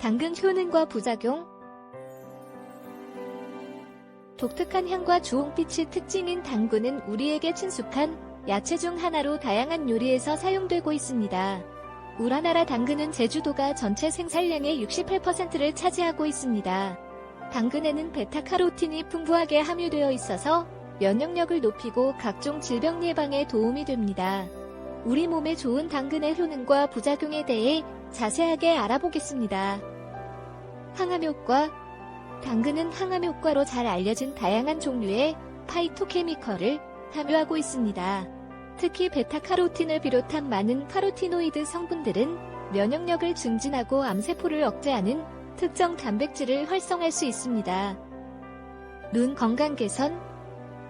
당근 효능과 부작용 독특한 향과 주홍빛이 특징인 당근은 우리에게 친숙한 야채 중 하나로 다양한 요리에서 사용되고 있습니다. 우리나라 당근은 제주도가 전체 생산량의 68%를 차지하고 있습니다. 당근에는 베타카로틴이 풍부하게 함유되어 있어서 면역력을 높이고 각종 질병 예방에 도움이 됩니다. 우리 몸에 좋은 당근의 효능과 부작용에 대해 자세하게 알아보겠습니다. 항암 효과 당근은 항암 효과로 잘 알려진 다양한 종류의 파이토케미컬을 함유하고 있습니다. 특히 베타카로틴을 비롯한 많은 카로티노이드 성분들은 면역력을 증진하고 암세포를 억제하는 특정 단백질을 활성화할 수 있습니다. 눈 건강 개선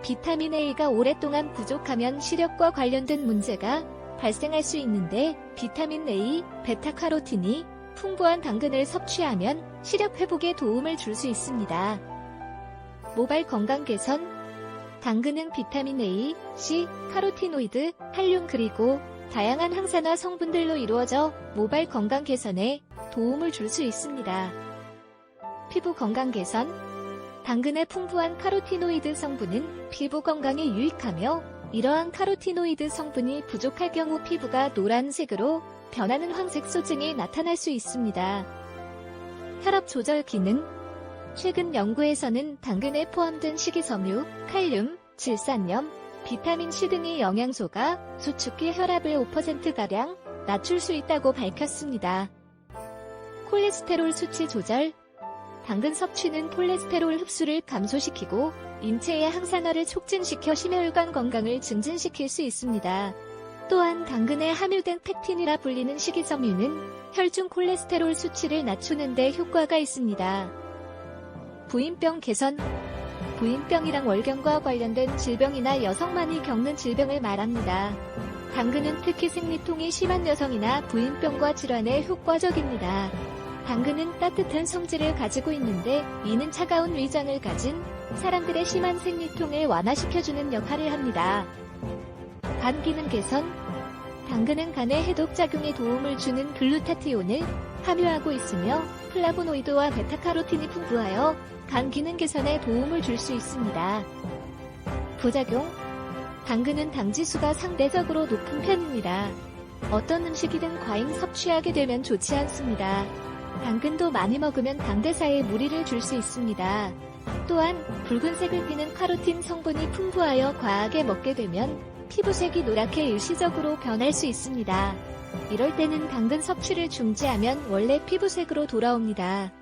비타민 A가 오랫동안 부족하면 시력과 관련된 문제가 발생할 수 있는데 비타민 A, 베타카로틴이 풍부한 당근을 섭취하면 시력 회복에 도움을 줄 수 있습니다. 모발 건강 개선 당근은 비타민 A, C, 카로티노이드, 칼륨 그리고 다양한 항산화 성분들로 이루어져 모발 건강 개선에 도움을 줄 수 있습니다. 피부 건강 개선 당근의 풍부한 카로티노이드 성분은 피부 건강에 유익하며 이러한 카로티노이드 성분이 부족할 경우 피부가 노란색으로 변하는 황색 소증이 나타날 수 있습니다. 혈압 조절 기능 최근 연구에서는 당근에 포함된 식이섬유, 칼륨, 질산염, 비타민C 등의 영양소가 수축기 혈압을 5%가량 낮출 수 있다고 밝혔습니다. 콜레스테롤 수치 조절 당근 섭취는 콜레스테롤 흡수를 감소시키고 인체의 항산화를 촉진시켜 심혈관 건강을 증진시킬 수 있습니다. 또한 당근에 함유된 팩틴이라 불리는 식이섬유는 혈중 콜레스테롤 수치를 낮추는 데 효과가 있습니다. 부인병 개선 부인병이랑 월경과 관련된 질병이나 여성만이 겪는 질병을 말합니다. 당근은 특히 생리통이 심한 여성이나 부인병과 질환에 효과적입니다. 당근은 따뜻한 성질을 가지고 있는데 이는 차가운 위장을 가진 사람들의 심한 생리통을 완화시켜주는 역할을 합니다. 간 기능 개선 당근은 간의 해독 작용에 도움을 주는 글루타티온을 함유하고 있으며 플라보노이드와 베타카로틴이 풍부하여 간 기능 개선에 도움을 줄 수 있습니다. 부작용 당근은 당지수가 상대적으로 높은 편입니다. 어떤 음식이든 과잉 섭취하게 되면 좋지 않습니다. 당근도 많이 먹으면 당대사에 무리를 줄 수 있습니다. 또한 붉은색을 띠는 카로틴 성분이 풍부하여 과하게 먹게 되면 피부색이 노랗게 일시적으로 변할 수 있습니다. 이럴 때는 당근 섭취를 중지하면 원래 피부색으로 돌아옵니다.